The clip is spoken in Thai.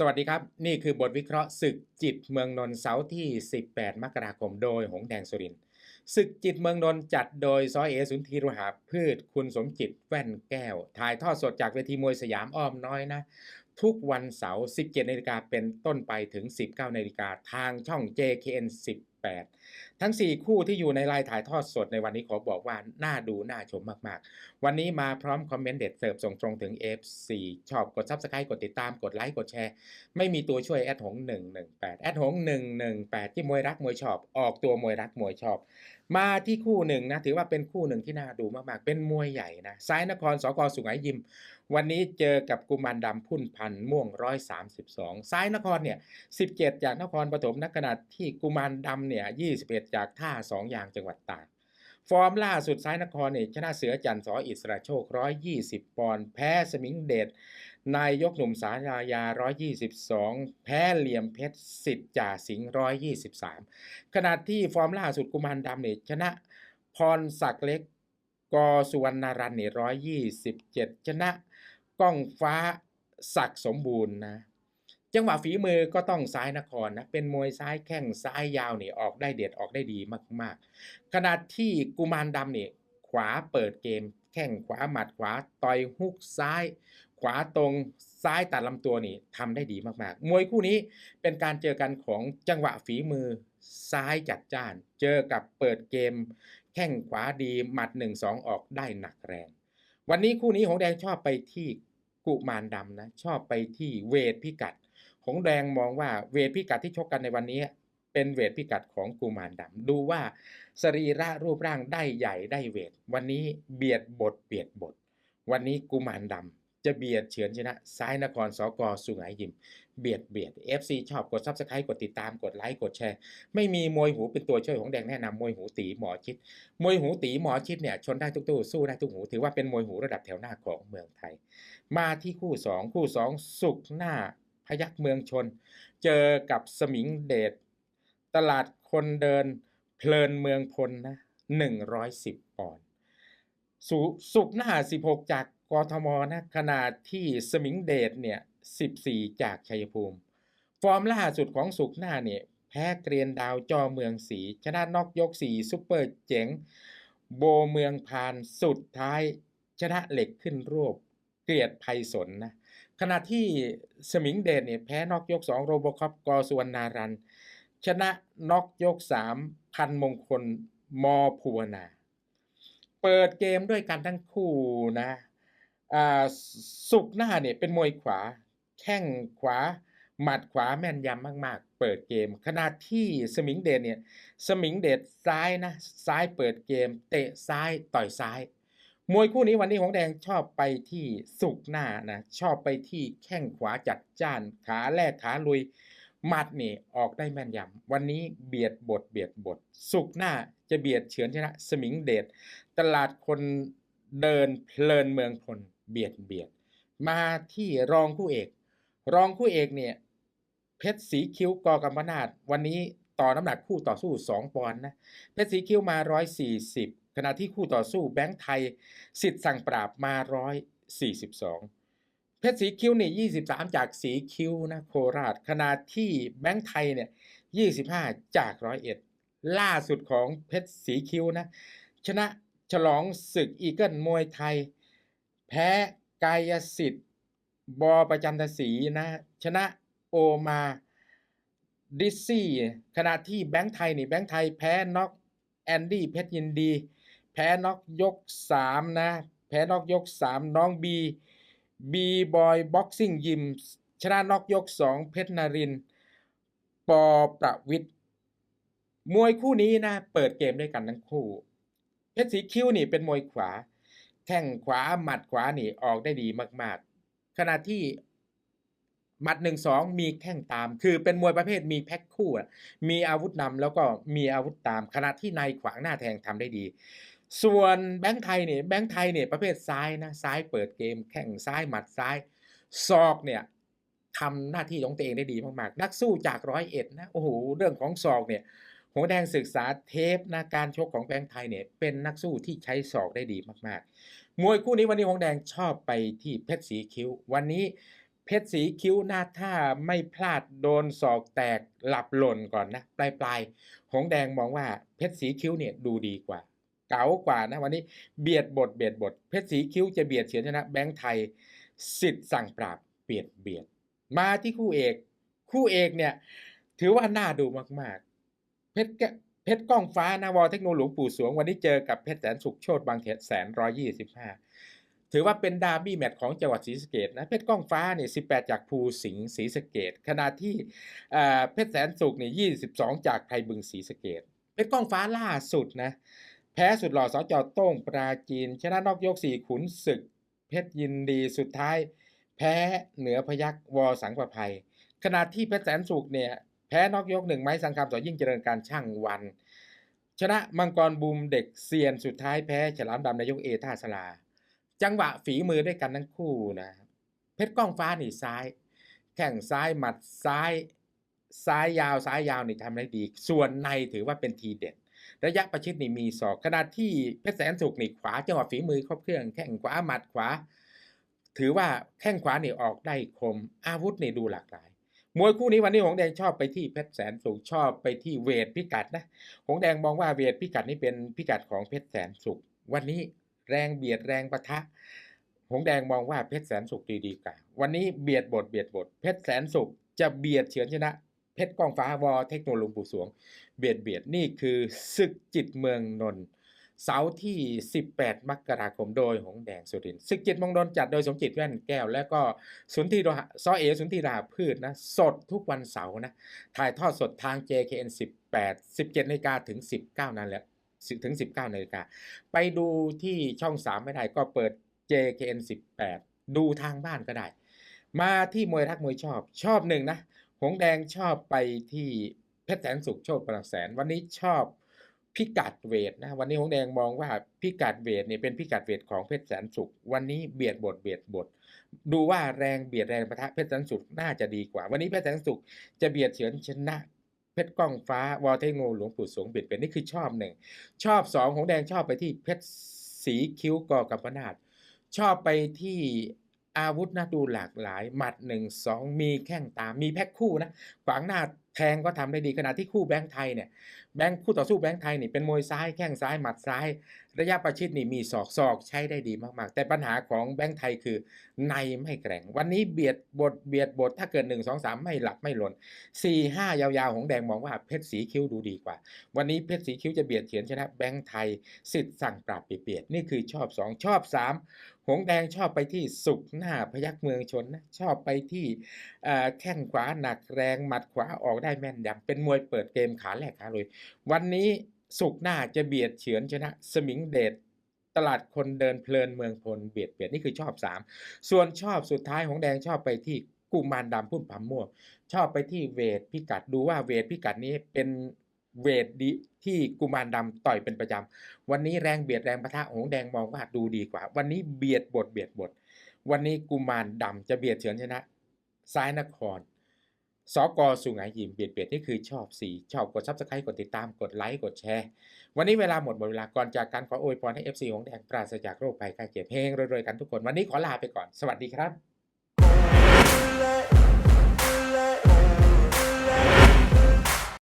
สวัสดีครับ นี่คือบทวิเคราะห์ศึกจิตเมืองนนท์เสาร์ที่ 18 มกราคมโดยหงแดงสุรินศึกจิตเมืองนนท์จัดโดยซอเอสุนทีรุหาพืช คุณสมจิตแว่นแก้ว ถ่ายทอดสดจากเวทีมวยสยามอ้อมน้อยนะ ทุกวันเสาร์ 17นาฬิกาเป็นต้นไปถึง 19นาฬิกาทางช่อง JKN 8 ทั้ง 4 คู่ที่อยู่ในไลน์ถ่ายทอดสดในวันนี้ขอบอกว่า น่าดู น่าชมมากๆ วันนี้มาพร้อมคอมเมนต์เด็ดเสิร์ฟส่งตรงถึง F4 ชอบกด Subscribe กดติดตามกดไลค์กดแชร์ ไม่มีตัวช่วยแอดหง118แอดหง118ที่มวยรักมวยชอบ ออกตัวมวยรักมวยชอบ มาที่คู่หนึ่งนะถือว่าเป็นคู่หนึ่งที่น่าดูมากๆ เป็นมวยใหญ่นะซ้ายนครสกสุไหงยิม วันนี้เจอกับกุมารดำพุ่นพันม่วง132ซ้ายนครเนี่ย17จากนครปฐมนักขณะที่กุมารดำเนี่ย21จากท่าสองอย่างจังหวัดตากฟอร์มล่าสุดซ้ายนครเนี่ยชนะเสือจันทร์สออิสระโชค120ปอนด์แพ้สมิงเดช นายยกหนุ่มสายายา 122 แพ้เหลี่ยมเพชรสิทธิ์จ่าสิงห์123 ขณะที่ฟอร์มล่าสุดกุมารดำเนี่ยชนะพรศักดิ์เล็ก กสุวรรณรันเนี่ย127 ชนะก้องฟ้าศักดิ์สมบูรณ์นะ จังหวะฝีมือก็ต้องซ้ายนครนะ เป็นมวยซ้ายแข้งซ้ายยาวนี่ออกได้เด็ดออกได้ดีมากๆ ขณะที่กุมารดำนี่ขวาเปิดเกมแข้งขวาหมัดขวาต่อยฮุกซ้าย ขวาตรงซ้ายตัดลำตัวนี่ทำได้ดีมากๆ มวยคู่นี้เป็นการเจอกันของจังหวะฝีมือซ้ายจัดจ้าน เจอกับเปิดเกม แข้งขวาดีหมัด 1-2 ออกได้หนักแรง วันนี้คู่นี้หงแดงชอบไปที่กุมารดำนะชอบไปที่เวทพิกัด หงแดงมองว่าเวทพิกัดที่ชกกันในวันนี้เป็นเวทพิกัดของกุมารดำดูว่าสรีระรูปร่างได้ใหญ่ได้เวท วันนี้เบียดบทเบียดบท วันนี้กุมารดำ จะเบียดเฉือนชนะซ้ายนครสกสุไหงยิม เบียดเบียด FC ชอบกด Subscribe กดติดตามกดไลค์กดแชร์ ไม่มีมวยหูเป็นตัวช่วยของแดงแนะนำมวยหูตีหมอชิด มวยหูตีหมอชิดเนี่ยชนได้ทุกตู้สู้ได้ทุกหู ถือว่าเป็นมวยหูระดับแถวหน้าของเมืองไทย มาที่คู่ 2 คู่ 2 สุกหน้าพยักเมืองชน เจอกับสมิงเดชตลาดคนเดินเพลินเมืองพลนะ110ปอนด์สุสุกหน้า 16 จาก กทมนะขนาดที่สมิงเดชเนี่ย14 จากชัยภูมิ ฟอร์มล่าสุดของสุกหน้าเนี่ยแพ้เกรียนดาวจอเมืองสีชนะนอกยกสีซุปเปอร์เจ๋ง โบเมืองพานสุดท้ายชนะเหล็กขึ้นรูปเกลียดภัยสนนะขณะที่สมิงเดชเนี่ยแพ้นอกยก 2 โรโบคอปกอสุวรรณารัน ชนะนอกยก 3 พันมงคลมอภูวนา เปิดเกมด้วยกันทั้งคู่นะ สุกหน้าเนี่ยเป็นมวยขวา แข้งขวา หมัดขวาแม่นยำมาก ๆ เปิดเกม ขณะที่สมิงเดชเนี่ยสมิงเดชซ้ายนะซ้ายเปิดเกม เตะซ้ายต่อยซ้าย มวยคู่นี้วันนี้ของแดงชอบไปที่สุกหน้านะชอบไปที่แข้งขวาจัดจ้านขาแรกขาลุยหมัดนี่ออกได้แม่นยำวันนี้เบียดบทเบียดบท สุกหน้าจะเบียดเฉือนชนะ สมิงเดชตลาดคนเดินเพลินเมืองพล เบียดเบียด มาที่รองคู่เอก รองคู่เอกเนี่ยเพชรสีคิ้วกอกำมนาดวันนี้ต่อน้ำหนักคู่ต่อสู้ 2 ปอนด์นะเพชรสีคิ้วมา 140 ขณะที่คู่ต่อสู้แบงค์ไทยสิทธิ์สั่งปราบมา 142 เพชรสีคิ้วนี่ย23 จากสีคิ้วนะโคราชขณะที่แบงค์ไทยเนี่ย25 จากร้อยเอ็ดล่าสุดของเพชรสีคิ้วนะชนะฉลองศึกอีเกิลมวยไทย แพ้กายสิทธิ์ บอประจันทศรีนะ ชนะโอมาดิซี่ ขณะที่แบงค์ไทยนี่แบงค์ไทยแพ้น็อกแอนดี้เพชรยินดี แพ้น็อกยก 3 นะ แพ้น็อกยก 3 น้องบีบีบอยบ็อกซิ่งยิมชนะน็อกยก 2 เพชรนรินทร์ปอประวิทย์มวยคู่นี้นะ เปิดเกมด้วยกันทั้งคู่ เพชรสีคิ้วนี่เป็นมวยขวา แข้งขวาหมัดขวานี่ออกได้ดีมาก ๆ ขณะที่หมัดหนึ่งสองมีแข้งตาม คือเป็นมวยประเภทมีแพ็คคู่มีอาวุธนำแล้วก็มีอาวุธตาม ขณะที่ในขวางหน้าแทงทำได้ดี ส่วนแบงค์ไทยเนี่ยแบงค์ไทยเนี่ยประเภทซ้ายนะซ้ายเปิดเกม แข้งซ้ายหมัดซ้ายศอกเนี่ยทำหน้าที่ของตัวเองได้ดีมากๆ นักสู้จากร้อยเอ็ดนะโอ้โหเรื่องของศอกเนี่ย หัวแดงศึกษาเทปนะการชกของแบงค์ไทยเนี่ยเป็นนักสู้ที่ใช้ศอกได้ดีมากๆ มวยคู่นี้วันนี้หงแดงชอบไปที่เพชรสีคิ้ว วันนี้เพชรสีคิ้วหน้าท่าไม่พลาดโดนศอกแตกหลับหล่นก่อนนะปลายปลายๆหงแดงมองว่าเพชรสีคิ้วเนี่ยดูดีกว่า เก๋ากว่านะวันนี้เบียดบทเบียดบท เพชรสีคิ้วจะเบียดเฉือนชนะแบงค์ไทยสิทธิ์สั่งปราบเบียดเบียด มาที่คู่เอก คู่เอกเนี่ยถือว่าน่าดูมาก เพชรแกเพชรก้องฟ้านะวเทคโนหลวงปู่สวง วันนี้เจอกับเพชรแสนสุขโชตบางแสนร้อยยี่สิบห้าถือว่าเป็นดาร์บี้แมตช์ของจังหวัดศรีสะเกดนะเพชรก้องฟ้าเนี่ยสิบแปดจากภูสิงห์ศรีสะเกดขณะที่เเพชรแสนสุขเนี่ยยี่สิบสองจากไทยบึงศรีสะเกดเพชรก้องฟ้าล่าสุดนะแพ้สุดหล่อสจโต้งปราจีน ชนะนอกยกสี่ขุนศึก เพชรยินดีสุดท้าย แพ้เหนือพยักวอสังประภัย ขณะที่เพชรแสนสุขเนี่ย แพ้นอกยกหนึ่งไม้สังคำสอยิ่งเจริญการช่างวัน ชนะมังกรบูมเด็กเซียนสุดท้ายแพ้ฉลามดำนายกเอท่าสลา จังหวะฝีมือด้วยกันทั้งคู่นะเพชรก้องฟ้านี่ซ้าย แข้งซ้ายหมัดซ้ายซ้ายยาวซ้ายยาวนี่ทำได้ดี ส่วนในถือว่าเป็นทีเด็ด ระยะประชิดนี่มีศอกขณะที่เพชรแสนสุขนี่ขวาจังหวะฝีมือครบเครื่องแข้งขวาหมัดขวา ถือว่าแข้งขวานี่ออกได้คมอาวุธนี่ดูหลากหลาย มวยคู่นี้วันนี้หงแดงชอบไปที่เพชรแสนสุขชอบไปที่เวทพิกัดนะหงแดงมองว่าเวทพิกัดนี่เป็นพิกัดของเพชรแสนสุขวันนี้แรงเบียดแรงปะทะหงแดงมองว่าเพชรแสนสุขดีดีกว่าวันนี้เบียดบทเบียดบทเพชรแสนสุขจะเบียดเฉือนชนะเพชรกองฟ้าวอเทคโนโลยีปู่สวง เบียดเบียดนี่คือศึกจิตเมืองนนท์ เสาร์ที่ 18 มกราคมโดยหงแดงสุรินทร์ศึกจิตมงนนจัดโดยสมจิตแว่นแก้ว และก็สุนทรีโลหะซอเอสุนทรีราพืชนะ สดทุกวันเสาร์นะ ถ่ายทอดสดทาง JKN 18 17นาฬิกาถึง 19นั่นแหละถึง 19นาฬิกาไปดูที่ช่อง 3 ไม่ได้ก็เปิด JKN 18 ดูทางบ้านก็ได้ มาที่มวยรักมวยชอบชอบหนึ่งนะ หงแดงชอบไปที่เพชรแสนสุขโชคประแสนวันนี้ชอบ พิกัดเวทนะวันนี้หงแดงมองว่าพิกัดเวทเนี่ยเป็นพิกัดเวทของเพชรแสนสุข วันนี้เบียดบทเบียดบท ดูว่าแรงเบียดแรงประทะเพชรแสนสุขน่าจะดีกว่า วันนี้เพชรแสนสุขจะเบียดเฉือนชนะเพชรก้องฟ้าวอเทคโนหลวงปู่สงเบียดเป็นนี่คือชอบหนึ่งชอบสองหงแดงชอบไปที่เพชรสีคิ้วกอกับพนาดชอบไปที่อาวุธนะดูหลากหลาย หมัดหนึ่งสองมีแข้งตามมีแพ็คคู่นะขวางหน้าแทงก็ทำได้ดีขณะที่คู่แบงค์ไทยเนี่ย แบงค์คู่ต่อสู้แบงค์ไทยนี่เป็นมวยซ้ายแข้งซ้ายหมัดซ้าย ระยะประชิดนี่มีศอกศอกใช้ได้ดีมากๆ แต่ปัญหาของแบงค์ไทยคือในไม่แกร่ง วันนี้เบียดบทเบียดบทถ้าเกิด 1 2 3 ไม่หลับไม่หล่น4 5 ยาวๆของแดงมองว่าเพชรสีคิ้วดูดีกว่า วันนี้เพชรสีคิ้วจะเบียดเฉียนชนะแบงค์ไทยสิทธิ์สั่งปราบเบียดนี่คือชอบ 2 ชอบ 3 หงแดงชอบไปที่สุขหน้าพยักเมืองชนนะชอบไปที่แข้งขวาหนักแรงหมัดขวาออกได้แม่นยำเป็นมวยเปิดเกมขาแรกขาเลยวันนี้สุกหน้าจะเบียดเฉือนชนะ สมิงเดชตลาดคนเดินเพลินเมืองพลเบียดเบียดนี่คือชอบ 3 ส่วนชอบสุดท้ายของแดงชอบไปที่กุมารดำพุ่มพำม่วงชอบไปที่เวทพิกัดดูว่าเวทพิกัดนี้เป็นเวทดีที่กุมารดำต่อยเป็นประจำวันนี้แรงเบียดแรงปะทะหงแดงมองว่าดูดีกว่า วันนี้เบียดบทเบียดบท วันนี้กุมารดำจะเบียดเฉือนชนะซ้ายนคร สกสุงหายิมเบียดเบียดนี่คือชอบสีชอบกดซับสไครต์กดติดตามกดไลค์กดแชร์ วันนี้เวลาหมดหมดเวลาก่อนจากการขออวยพรให้ FC ของแดงปราศจากโรคภัยไข้เจ็บเฮงรวยๆกันทุกคน วันนี้ขอลาไปก่อน สวัสดีครับ